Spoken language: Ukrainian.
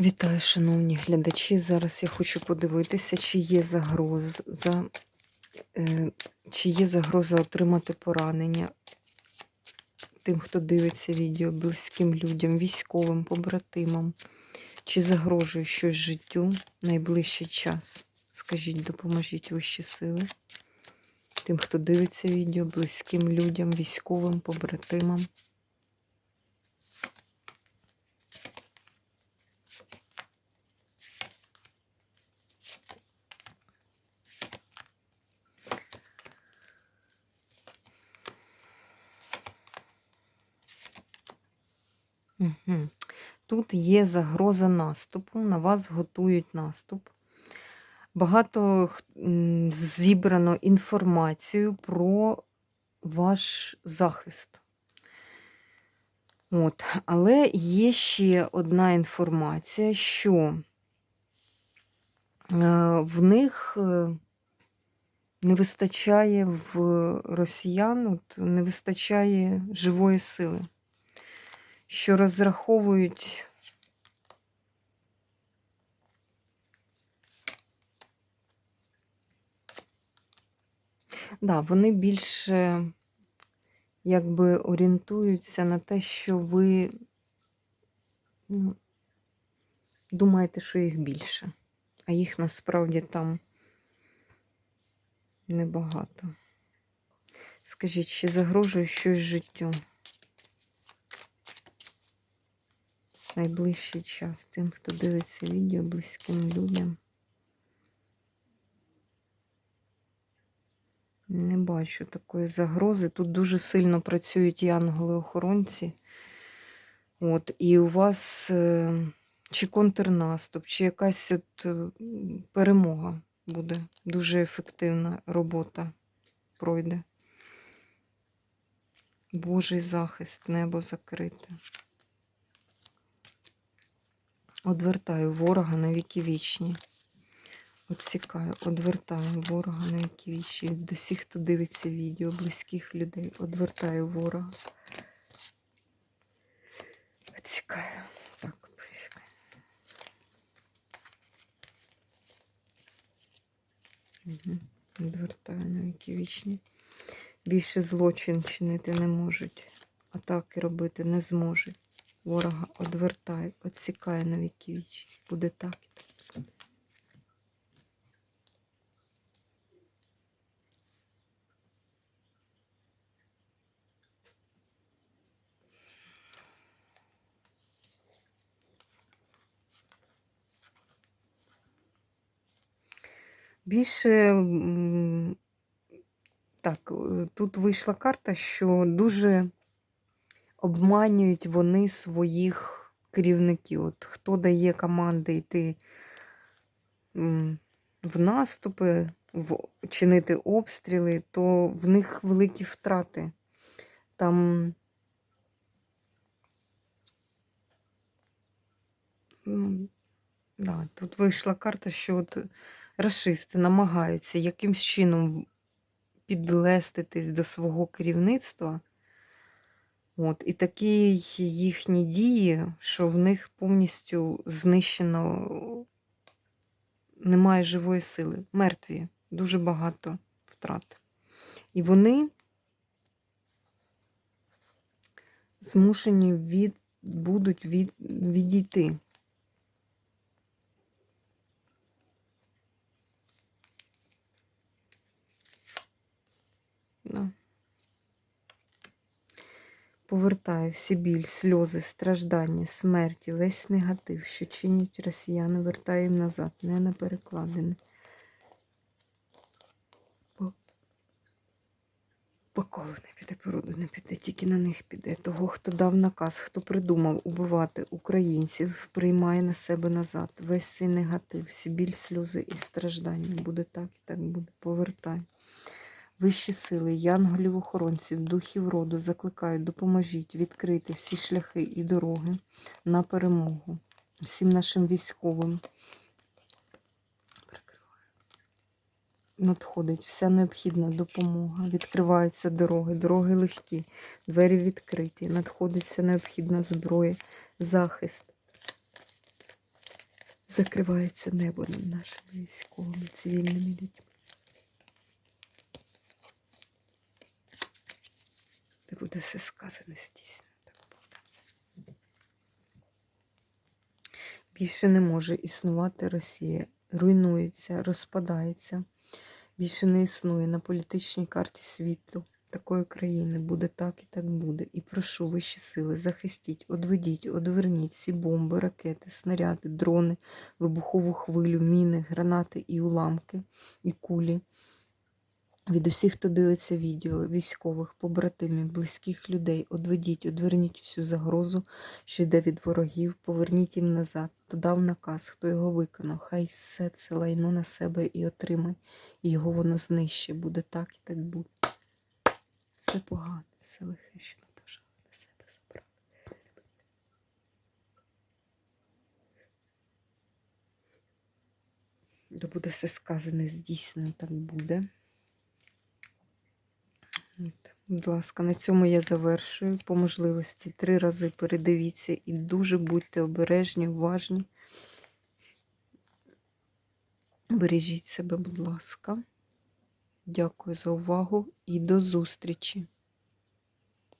Вітаю, шановні глядачі. Зараз я хочу подивитися, чи є загроза, е, чи є загроза отримати поранення тим, хто дивиться відео, близьким людям, військовим, побратимам. Чи загрожує щось життю найближчий час? Скажіть, допоможіть вищі сили. Тим, хто дивиться відео, близьким людям, військовим, побратимам. Угу. Тут є загроза наступу, на вас готують наступ. Багато зібрано інформацію про ваш захист. От. Але є ще одна інформація, що е, в них е, не вистачає в росіян, от, не вистачає живої сили що розраховують да, вони більше якби орієнтуються на те, що ви ну, думаєте, що їх більше, а їх насправді там небагато. Скажіть, чи загрожує щось життю? Найближчий час тим, хто дивиться відео близьким людям. Не бачу такої загрози. Тут дуже сильно працюють і ангели-охоронці. От, і у вас е, чи контрнаступ, чи якась от е, перемога буде. Дуже ефективна робота пройде. Божий захист, небо закрите. Одвертаю ворога на віки вічні. Отсікаю, одвертаю ворога на віки вічні. До всіх, хто дивиться відео, близьких людей. Одвертаю ворога. Отсікаю. Так, пофіг. Угу. Одвертаю на віки вічні. Більше злочин чинити не можуть. Атаки робити не зможуть. Ворога одвертає, відсікає на віки вічні. Буде так. і так. Більше так, тут вийшла карта, що дуже обманюють вони своїх керівників. От хто дає команди йти в наступи, в, чинити обстріли, то в них великі втрати. Там м, да, тут вийшла карта, що от расисти намагаються якимсь чином підлеститись до свого керівництва. От, і такі їхні дії, що в них повністю знищено немає живої сили. Мертві, дуже багато втрат. І вони змушені від, будуть від, відійти. Да. Повертаю всі біль, сльози, страждання, смерті, весь негатив, що чинять росіяни, вертаю їм назад, не на перекладини. По, колу не піде, породу не піде, тільки на них піде. Того, хто дав наказ, хто придумав убивати українців, приймає на себе назад. Весь цей негатив, всі біль, сльози і страждання. Буде так і так буде. Повертай. Вищі сили, янголів-охоронців, духів роду закликають, допоможіть відкрити всі шляхи і дороги на перемогу всім нашим військовим. Надходить вся необхідна допомога. Відкриваються дороги, дороги легкі, двері відкриті. Надходить вся необхідна зброя, захист. Закривається небо над нашими військовими, цивільними людьми. Буде все сказане здійснено. Більше не може існувати Росія. Руйнується, розпадається. Більше не існує на політичній карті світу такої країни. Буде так і так буде. І прошу вищі сили, захистіть, одведіть, одверніть ці бомби, ракети, снаряди, дрони, вибухову хвилю, міни, гранати і уламки, і кулі. Від усіх, хто дивиться відео, військових, побратимів, близьких людей, одведіть, одверніть усю загрозу, що йде від ворогів, поверніть їм назад, хто дав наказ, хто його виконав, хай все це лайно на себе і отримай, і його воно знищить. Буде так і так буде. Все погане, все лихе, що набажали на себе забрати. Да буде все сказане, здійснено, так буде. Будь ласка, на цьому я завершую. По можливості три рази передивіться і дуже будьте обережні, уважні. Бережіть себе, будь ласка. Дякую за увагу і до зустрічі!